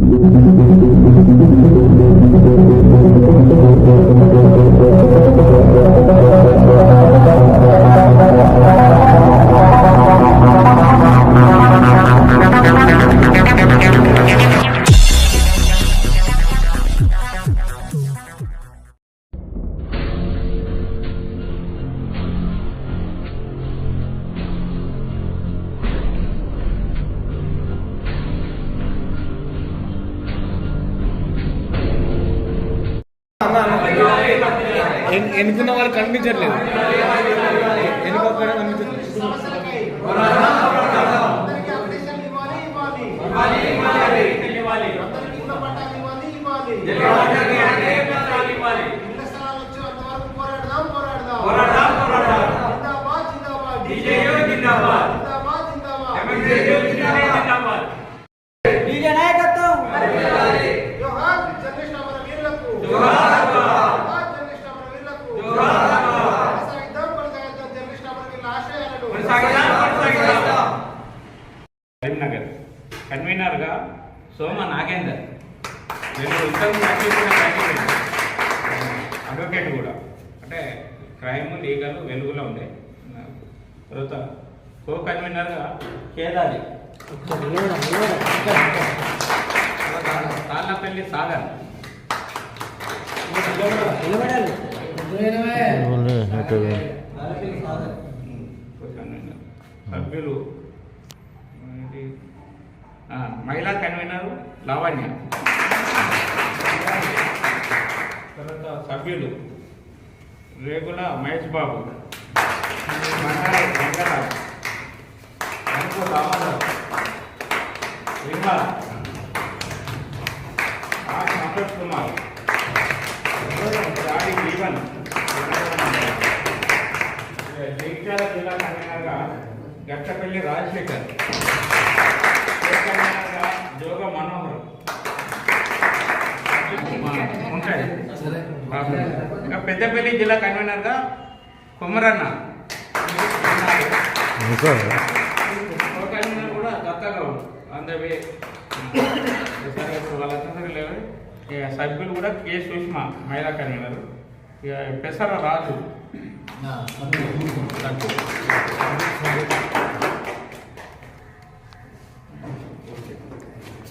Thank you. ఎన్నుకున్న వాళ్ళు కనిపించట్లేదు. ఎన్నుకోకపోయినా కనిపించట్లేదు. కన్వీనర్గా సోమ నాగేందర్. నేను ఇంతకు అడ్వకేట్ కూడా. అంటే క్రైమ్ లీగల్ వెలుగులో ఉండే. తర్వాత కో కన్వీనర్గా కేదారి. తాళ్ళపల్లి సాగర్. సభ్యులు మహిళా కన్వీనర్ లావణ్య. తర్వాత సభ్యులు రేగుల మహేష్ బాబు. వెంకటరావు. రామారావు. విమల ఆర్ సంతోష్ కుమార్. దాడి జీవన్. జగిత్యాల జిల్లా కన్వీనర్గా గట్టపల్లి రాజశేఖర్. జోగ మనోహర్. ఉంటాయి. ఇంకా పెద్దపల్లి జిల్లా కన్వీనర్గా కుమరన్న. కన్వీనర్ కూడా అందరి వాళ్ళందరూ లేవు ఇక సభ్యులు కూడా కె సుష్మా మహిళా కన్వీనర్. ఇక పెసర రాజు.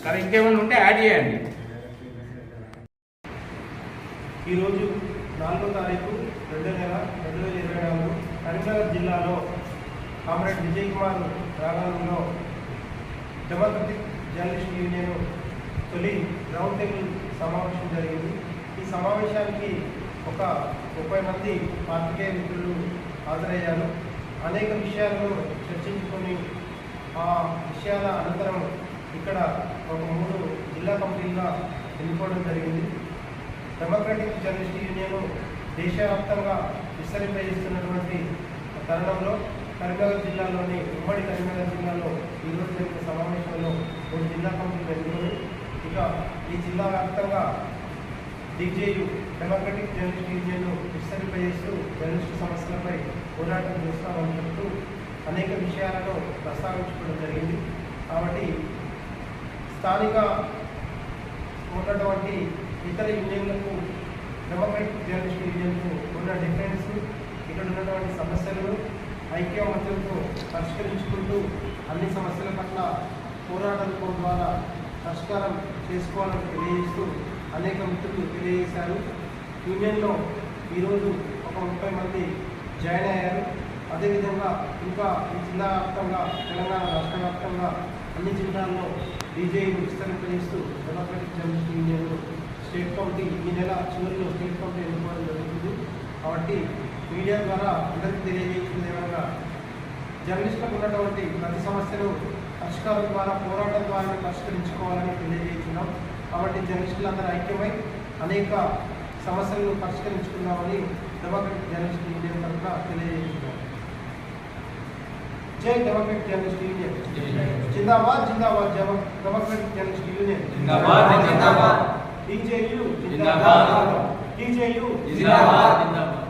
సరే ఇంకేమైనా ఉంటే యాడ్ చేయండి. ఈరోజు నాలుగో తారీఖు రెండో నెల రెండు వేల ఇరవై నాలుగు కరీంనగర్ జిల్లాలో కామ్రేడ్ విజయ్ కుమార్ ప్రాంగణంలో డెమోక్రటిక్ జర్నలిస్ట్ యూనియన్ తొలి గ్రౌండ్ టేబుల్ సమావేశం జరిగింది. ఈ సమావేశానికి ఒక ముప్పై మంది పాత్రికేయ మిత్రులు హాజరయ్యారు. అనేక విషయాలను చర్చించుకొని ఆ విషయాల అనంతరం ఇక్కడ ఒక మూడు జిల్లా కమిటీలుగా ఎన్నుకోవడం జరిగింది. డెమోక్రటిక్ జర్నలిస్ట్ యూనియన్ దేశవ్యాప్తంగా విస్తరింపజేస్తున్నటువంటి తరుణంలో కరీంనగర్ జిల్లాలోని ఉమ్మడి కరీంనగర్ జిల్లాలో ఈరోజు జరిగిన సమావేశంలో మూడు జిల్లా కమిటీలు ఎన్నుకొని ఇక ఈ జిల్లా వ్యాప్తంగా దిగ్జేయు డెమోక్రటిక్ జర్నలిస్ట్ యూనియన్ విస్తరింపజేస్తూ జర్నలిస్టు సమస్యలపై పోరాటం చేస్తామని చెప్తూ అనేక విషయాలను ప్రస్తావించుకోవడం జరిగింది. కాబట్టి స్థానిక ఉన్నటువంటి ఇతర యూనియన్లకు డెవలప్మెంట్ జర్నలిస్ట్ యూనియన్కు ఉన్న డిఫరెన్స్ ఇక్కడ ఉన్నటువంటి సమస్యలను ఐక్యమత్యంతో పరిష్కరించుకుంటూ అన్ని సమస్యల పట్ల పోరాటం ద్వారా పరిష్కారం చేసుకోవాలని తెలియజేస్తూ అనేక మిత్రులు తెలియజేశారు. యూనియన్లో ఈరోజు ఒక ముప్పై మంది జాయిన్ అయ్యారు. అదేవిధంగా ఇంకా ఈ జిల్లా వ్యాప్తంగా తెలంగాణ రాష్ట్ర వ్యాప్తంగా అన్ని జిల్లాల్లో BJP విస్తరింపజేస్తూ democratic journalist union state committee ఈ నెల చివరిలో స్టేట్ కమిటీ ఎన్నుకోవడం జరుగుతుంది. కాబట్టి మీడియా ద్వారా అందరికీ తెలియజేసింది విధంగా జర్నలిస్టులకు ఉన్నటువంటి ప్రతి సమస్యను పరిష్కారం ద్వారా పోరాటం ద్వారా పరిష్కరించుకోవాలని తెలియజేస్తున్నాం. కాబట్టి జర్నలిస్టులందరూ ఐక్యమై అనేక సమస్యలను పరిష్కరించుకుందామని డెమోక్రటిక్ జర్నలిస్ట్ ఇండియా తరఫున తెలియజేస్తున్నాం. జై డెమోక్రటిక్ జర్నలిస్ట్ యూనియన్. జిందాబాద్ జిందాబాద్ డెమోక్రటిక్ జర్నలిస్ట్ యూనియన్. జిందాబాద్, జిందాబాద్. బీజేయూ జిందాబాద్. బీజేయూ జిందాబాద్ జిందాబాద్.